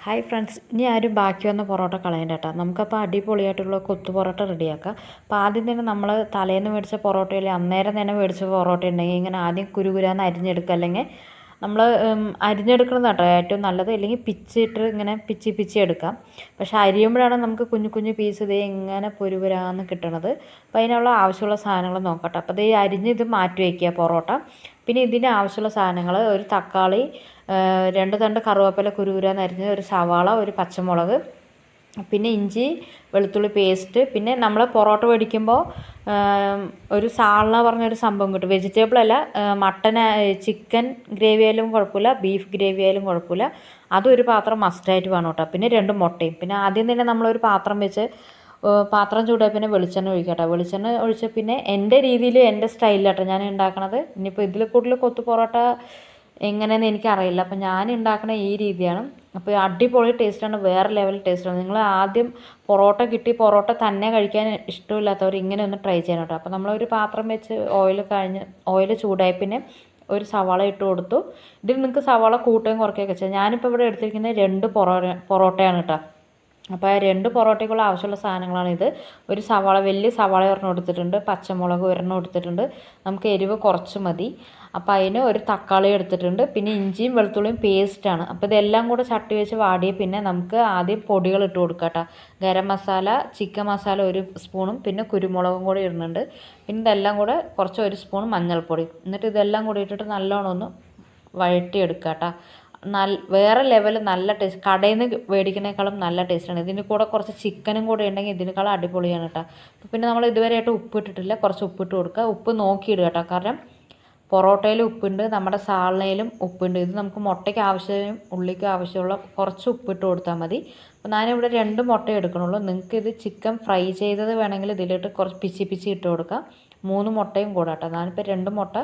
Hi friends ഇനി ആരും ബാക്കി വന്ന പൊറോട്ട കളയണ്ട കേട്ടോ നമുക്കപ്പോൾ അടിപൊളിയായിട്ടുള്ള കൊത്തു പൊറോട്ട റെഡിയാക്കാം അപ്പോൾ ആദ്യം തന്നെ നമ്മൾ തലേന്ന് മേടിച്ച പൊറോട്ടയിൽ അന്നേരം തന്നെ മേടിച്ച പൊറോട്ട ഉണ്ടെങ്കിൽ ഇങ്ങനെ ആദ്യം കുരുകുരാന്ന് അരിഞ്ഞെടുക്കുക. അല്ലെങ്കിൽ നമ്മൾ അരിഞ്ഞെടുക്കുന്നതാട്ടോ ഏറ്റവും നല്ലത്. അല്ലെങ്കിൽ പിച്ചിട്ട് ഇങ്ങനെ പിച്ചി പിച്ചി എടുക്കാം. പക്ഷേ അരിയുമ്പോഴാണ് നമുക്ക് കുഞ്ഞു കുഞ്ഞു പീസ് ഇതേ ഇങ്ങനെ പൊരുപുരാന്ന് കിട്ടണത്. അപ്പോൾ അതിനുള്ള ആവശ്യമുള്ള സാധനങ്ങൾ നോക്കട്ടെ. അപ്പോൾ ഇത് അരിഞ്ഞ് ഇത് മാറ്റി വയ്ക്കുക പൊറോട്ട. പിന്നെ ഇതിന് ആവശ്യമുള്ള സാധനങ്ങൾ ഒരു തക്കാളി രണ്ട് തണ്ട് കറുവേപ്പില കുരുകുരാന്ന് അരിഞ്ഞ് ഒരു സവാള ഒരു പച്ചമുളക് പിന്നെ ഇഞ്ചി വെളുത്തുള്ളി പേസ്റ്റ് പിന്നെ നമ്മൾ പൊറോട്ട മേടിക്കുമ്പോൾ ഒരു സാൾന പറഞ്ഞൊരു സംഭവം കിട്ടും. വെജിറ്റബിൾ അല്ല മട്ടൻ ചിക്കൻ ഗ്രേവി ആയാലും കുഴപ്പമില്ല ബീഫ് ഗ്രേവി ആയാലും കുഴപ്പമില്ല അതും ഒരു പാത്രം മസ്റ്റായിട്ട് വേണം കേട്ടോ. പിന്നെ രണ്ട് മുട്ടയും. പിന്നെ ആദ്യം തന്നെ നമ്മളൊരു പാത്രം വെച്ച് പാത്രം ചൂടായി പിന്നെ വെളിച്ചെണ്ണ ഒഴിക്കട്ടെ വെളിച്ചെണ്ണ ഒഴിച്ച് പിന്നെ എന്റെ രീതിയിൽ എന്റെ സ്റ്റൈലിൽ സ്റ്റൈലിലാട്ടോ ഞാൻ ഉണ്ടാക്കണത്. ഇനിയിപ്പോൾ ഇതിൽ കൂടുതൽ കൊത്തു പൊറോട്ട എങ്ങനെയെന്ന് എനിക്കറിയില്ല. അപ്പം ഞാൻ ഉണ്ടാക്കുന്ന ഈ രീതിയാണ്. അപ്പോൾ അടിപൊളി ടേസ്റ്റാണ് വേറെ ലെവൽ ടേസ്റ്റാണ് നിങ്ങൾ ആദ്യം പൊറോട്ട കിട്ടി പൊറോട്ട തന്നെ കഴിക്കാൻ ഇഷ്ടമില്ലാത്തവർ ഇങ്ങനെ ഒന്ന് ട്രൈ ചെയ്യണം കേട്ടോ അപ്പോൾ നമ്മളൊരു പാത്രം വെച്ച് ഓയിൽ കഴിഞ്ഞ് ഓയിൽ ചൂടായി പിന്നെ ഒരു സവാള ഇട്ട് കൊടുത്തു. ഇതിൽ നിങ്ങൾക്ക് സവാള കൂട്ടുകയും കുറയ്ക്കുകയൊക്കെ ചെയ്യാം. ഞാനിപ്പോൾ ഇവിടെ എടുത്തിരിക്കുന്നത് രണ്ട് പൊറോട്ട പൊറോട്ടയാണ് കേട്ടോ അപ്പോൾ രണ്ട് പൊറോട്ടയ്ക്കുള്ള ആവശ്യമുള്ള സാധനങ്ങളാണ് ഇത്. ഒരു സവാള വലിയ സവാള ഒരെണ്ണം എടുത്തിട്ടുണ്ട്. പച്ചമുളക് ഒരെണ്ണം എടുത്തിട്ടുണ്ട്. നമുക്ക് എരിവ് കുറച്ച് മതി. അപ്പോൾ അതിന് ഒരു തക്കാളി എടുത്തിട്ടുണ്ട്. പിന്നെ ഇഞ്ചിയും വെളുത്തുള്ളിയും പേസ്റ്റാണ് അപ്പോൾ ഇതെല്ലാം കൂടെ ചട്ടി വെച്ച് വാടിയ പിന്നെ നമുക്ക് ആദ്യം പൊടികൾ ഇട്ട് കൊടുക്കാം ഗരം മസാല ചിക്കൻ മസാല ഒരു സ്പൂണും പിന്നെ കുരുമുളകും കൂടി ഇടുന്നുണ്ട്. പിന്നെ ഇതെല്ലാം കൂടെ കുറച്ച് ഒരു സ്പൂൺ മഞ്ഞൾപ്പൊടി. എന്നിട്ട് ഇതെല്ലാം കൂടി ഇട്ടിട്ട് നല്ലോണം ഒന്ന് വഴറ്റിയെടുക്കുക കേട്ടോ നല്ല വേറെ ലെവൽ നല്ല ടേസ്റ്റ് കടയിൽ നിന്ന് മേടിക്കുന്നതിനേക്കാളും നല്ല ടേസ്റ്റാണ് ഇതിന് കൂടെ കുറച്ച് ചിക്കനും കൂടെ ഉണ്ടെങ്കിൽ ഇതിനേക്കാളും അടിപൊളിയാണ് കേട്ടോ. പിന്നെ നമ്മൾ ഇതുവരെയായിട്ട് ഉപ്പ് ഇട്ടിട്ടില്ല. കുറച്ച് ഉപ്പിട്ട് കൊടുക്കുക. ഉപ്പ് നോക്കിയിടുക കേട്ടോ. കാരണം പൊറോട്ടയിലും ഉപ്പുണ്ട് നമ്മുടെ സാളിനയിലും ഉപ്പുണ്ട്. ഇത് നമുക്ക് മുട്ടയ്ക്ക് ആവശ്യം ഉള്ളിക്ക് ആവശ്യമുള്ള കുറച്ച് ഉപ്പിട്ട് കൊടുത്താൽ മതി. അപ്പോൾ ഞാനിവിടെ രണ്ട് മുട്ട എടുക്കണുള്ളൂ നിങ്ങൾക്ക് ഇത് ചിക്കൻ ഫ്രൈ ചെയ്തത് വേണമെങ്കിൽ ഇതിലിട്ട് കുറച്ച് പിച്ചി പിച്ചി ഇട്ട് കൊടുക്കാം. മൂന്ന് മുട്ടയും കൂടെ കേട്ടോ. ഞാനിപ്പോൾ രണ്ട് മുട്ട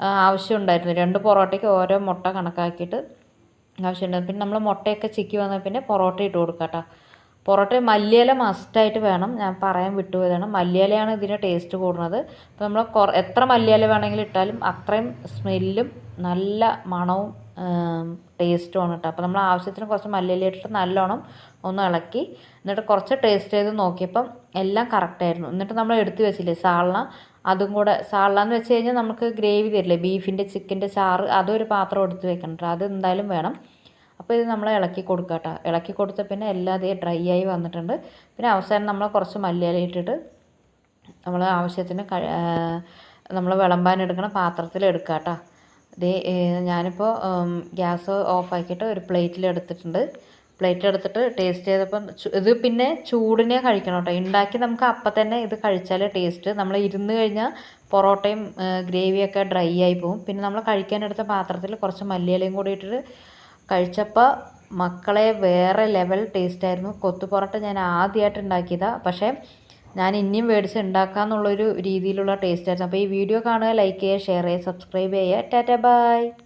ആവശ്യമുണ്ടായിരുന്നു. രണ്ട് പൊറോട്ടയ്ക്ക് ഓരോ മുട്ട കണക്കാക്കിയിട്ട് ആവശ്യമുണ്ടായിരുന്നു. പിന്നെ നമ്മൾ മുട്ടയൊക്കെ ചിക്കി വന്നാൽ പിന്നെ പൊറോട്ട ഇട്ട് കൊടുക്കാം കേട്ടോ പൊറോട്ട മല്ലിയില മസ്റ്റായിട്ട് വേണം. ഞാൻ പറയാൻ വിട്ടുപോയതാണ്. മല്ലിയിലയാണ് ഇതിന് ടേസ്റ്റ് കൂടുന്നത്. അപ്പോൾ നമ്മൾ കൊ എത്ര മല്ലിയില വേണമെങ്കിലും ഇട്ടാലും അത്രയും സ്മെല്ലും നല്ല മണവും ടേസ്റ്റുമാണ് കേട്ടോ അപ്പോൾ നമ്മൾ ആവശ്യത്തിന് കുറച്ച് മല്ലിയില ഇട്ടിട്ട് നല്ലോണം ഒന്ന് ഇളക്കി എന്നിട്ട് കുറച്ച് ടേസ്റ്റ് ചെയ്ത് നോക്കിയപ്പം എല്ലാം കറക്റ്റായിരുന്നു എന്നിട്ട് നമ്മൾ എടുത്തു വെച്ചില്ലേ സാൾന അതും കൂടെ സാളാന്ന് വെച്ച് കഴിഞ്ഞാൽ നമുക്ക് ഗ്രേവി തരില്ലേ? ബീഫിന്റെ ചിക്കന്റെ ചാറ് അതൊരു പാത്രം എടുത്ത് വെക്കണം അത് എന്തായാലും വേണം. അപ്പോൾ ഇത് നമ്മൾ ഇളക്കി കൊടുക്കുക കേട്ടോ ഇളക്കി കൊടുത്ത പിന്നെ എല്ലാം ഡ്രൈ ആയി വന്നിട്ടുണ്ട്. പിന്നെ അവസാനം നമ്മൾ കുറച്ച് മല്ലിയില ഇട്ടിട്ട് നമ്മൾ ആവശ്യത്തിന് നമ്മൾ വിളമ്പാൻ എടുക്കണ പാത്രത്തിൽ എടുക്കുക കേട്ടോ ഇതേ ഞാനിപ്പോൾ ഗ്യാസ് ഓഫാക്കിയിട്ട് ഒരു പ്ലേറ്റിൽ എടുത്തിട്ടുണ്ട്. പ്ലേറ്റ് എടുത്തിട്ട് ടേസ്റ്റ് ചെയ്തപ്പം ഇത് പിന്നെ ചൂടിനെ കഴിക്കണം കേട്ടോ. ഉണ്ടാക്കി നമുക്ക് അപ്പം തന്നെ ഇത് കഴിച്ചാലേ ടേസ്റ്റ്. നമ്മൾ ഇരുന്ന് കഴിഞ്ഞാൽ പൊറോട്ടയും ഗ്രേവിയൊക്കെ ഡ്രൈ ആയി പോകും പിന്നെ നമ്മൾ കഴിക്കാനെടുത്ത പാത്രത്തിൽ കുറച്ച് മല്ലിയിലയും കൂടി ഇട്ടിട്ട് കഴിച്ചപ്പോൾ മക്കളെ വേറെ ലെവൽ ടേസ്റ്റ് ആയിരുന്നു. കൊത്തു പൊറോട്ട ഞാൻ ആദ്യമായിട്ട് ഉണ്ടാക്കിയതാണ് പക്ഷേ ഞാൻ ഇനിയും മേടിച്ച് ഉണ്ടാക്കാമെന്നുള്ളൊരു രീതിയിലുള്ള ടേസ്റ്റ് ആയിരുന്നു. അപ്പോൾ ഈ വീഡിയോ കാണുക ലൈക്ക് ചെയ്യുക ഷെയർ ചെയ്യുക സബ്സ്ക്രൈബ് ചെയ്യുക. Tata bye.